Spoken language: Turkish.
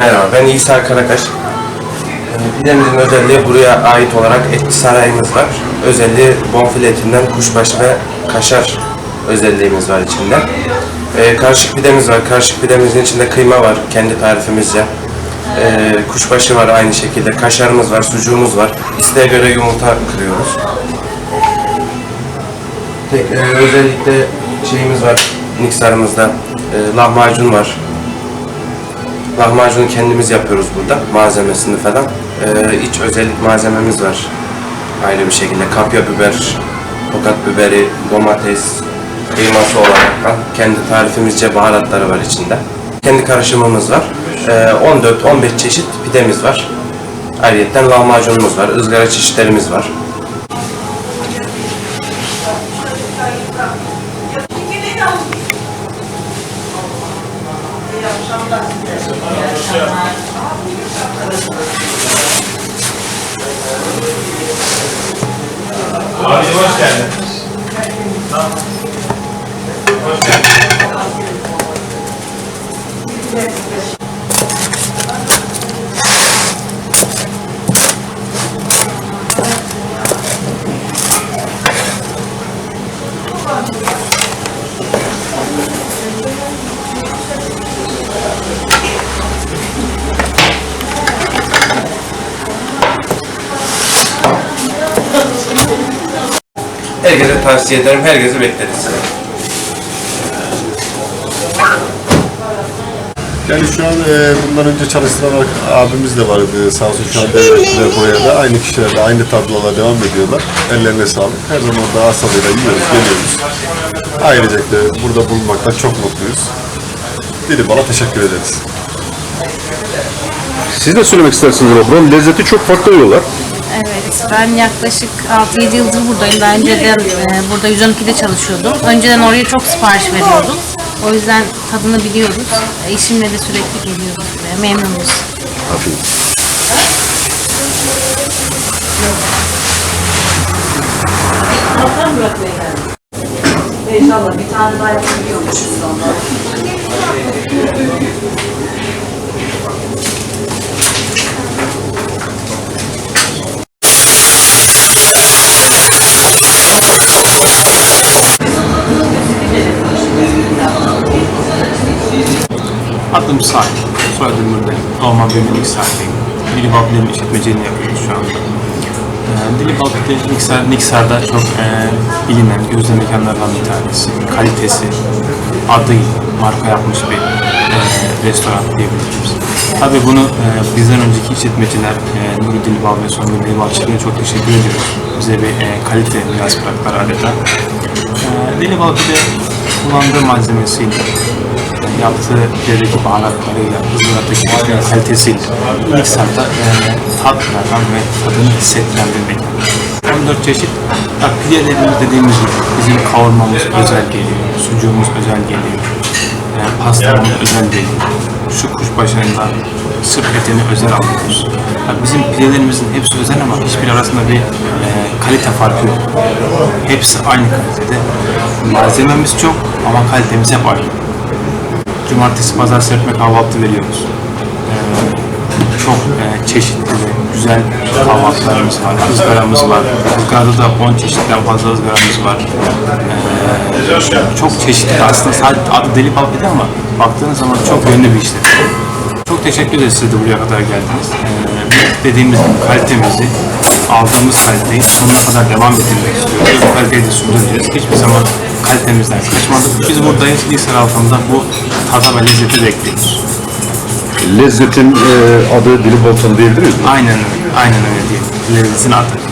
Ben İsa Karakaş. Ee, Pidemizin özelliği buraya ait olarak etli sarayımız var. Özelliği bonfile etinden kuşbaşı ve kaşar özelliğimiz var içinde. Ee, karışık pidemiz var. Karışık pidemizin içinde kıyma var kendi tarifimizce. Ee, kuşbaşı var aynı şekilde. Kaşarımız var, sucuğumuz var. İsteğe göre yumurta kırıyoruz. Tek, e, özellikle şeyimiz var miksarımızda. E, lahmacun var. Lahmacunu kendimiz yapıyoruz burada. Malzemesini falan. E, iç özellik malzememiz var. Ayrı bir şekilde kapya biber, tokat biberi, domates, kıyması olarak da kendi tarifimizce baharatları var içinde. Kendi karışımımız var. E, 14-15 çeşit pidemiz var. Ayrıca lahmacunumuz var, ızgara çeşitlerimiz var. Abi hoş geldin. Hoş geldin. Herkese tavsiye ederim, herkesi bekleriz. Yani şu an e, bundan önce çalıştıran abimiz de vardı. Sağ olsun şu an buraya da aynı kişilerle aynı tablola devam ediyorlar. Ellerine sağlık. Her zaman da asalıyla yiyoruz, geliyoruz. Ayrıca da burada bulunmaktan çok mutluyuz. Dili bala teşekkür ederiz. Siz ne söylemek istersiniz ama buranın lezzeti çok farklı diyorlar. Evet, ben yaklaşık 6-7 yıldır buradayım. Daha önceden e, burada 112'de çalışıyordum. Önceden oraya çok sipariş veriyordum. O yüzden tadını biliyoruz. E, Eşimle de sürekli geliyoruz buraya. Memnunuz. Afiyet. İnşallah bir tane daha yapabiliyormuşuz sonra. Adım Salih. Soyadım Mürde. Normal bölümün sahibiyim. Dili Babil'in işletmeciliğini yapıyoruz şu anda. Ee, Dili Babil'de Niksar, çok e, bilinen gözde mekanlardan bir tanesi. Kalitesi, adıyla marka yapmış bir e, restoran diyebiliriz. Tabii bunu e, bizden önceki işletmeciler e, Nuri Dilbal ve Songül Dilbal çiftliğine çok teşekkür ediyoruz. Bize bir e, kalite miras bıraktılar adeta. E, Dilbal bir de kullandığı malzemesiyle yaptığı pidedeki baharatlarıyla, pide kalitesiyle mikserde e, tat veren ve tadını hissettiren bir mekan. 14 çeşit, ya pidelerimiz dediğimiz gibi bizim kavurmamız özel geliyor, sucuğumuz özel geliyor, e, pastamız özel geliyor. Şu kuşbaşında sırf etini özel alıyoruz. Bizim pidelerimizin hepsi özel ama hiçbir arasında bir e, kalite farkı yok. Hepsi aynı kalitede. Malzememiz çok ama kalitemiz hep aynı. Cumartesi, pazar serpme kahvaltı veriyoruz. Ee, çok e, çeşitli ve güzel kahvaltılarımız var, ızgaramız var. Izgarada da 10 çeşitten fazla ızgaramız var. Ee, çok çeşitli. Aslında sadece adı deli pide ama baktığınız zaman çok yönlü bir işletme. Çok teşekkür ederiz siz de buraya kadar geldiniz. Ee, dediğimiz gibi kalitemizi, aldığımız kaliteyi sonuna kadar devam ettirmek istiyoruz. Bu kaliteyi de sürdüreceğiz. Hiçbir zaman kalitemizden kaçmadık. Biz buradayız. Nisan altında bu tada ve lezzeti bekliyoruz. Lezzetin e, adı Dili Bolton diyebilir miyiz? Aynen öyle. Aynen öyle diyelim. Lezzetin adı.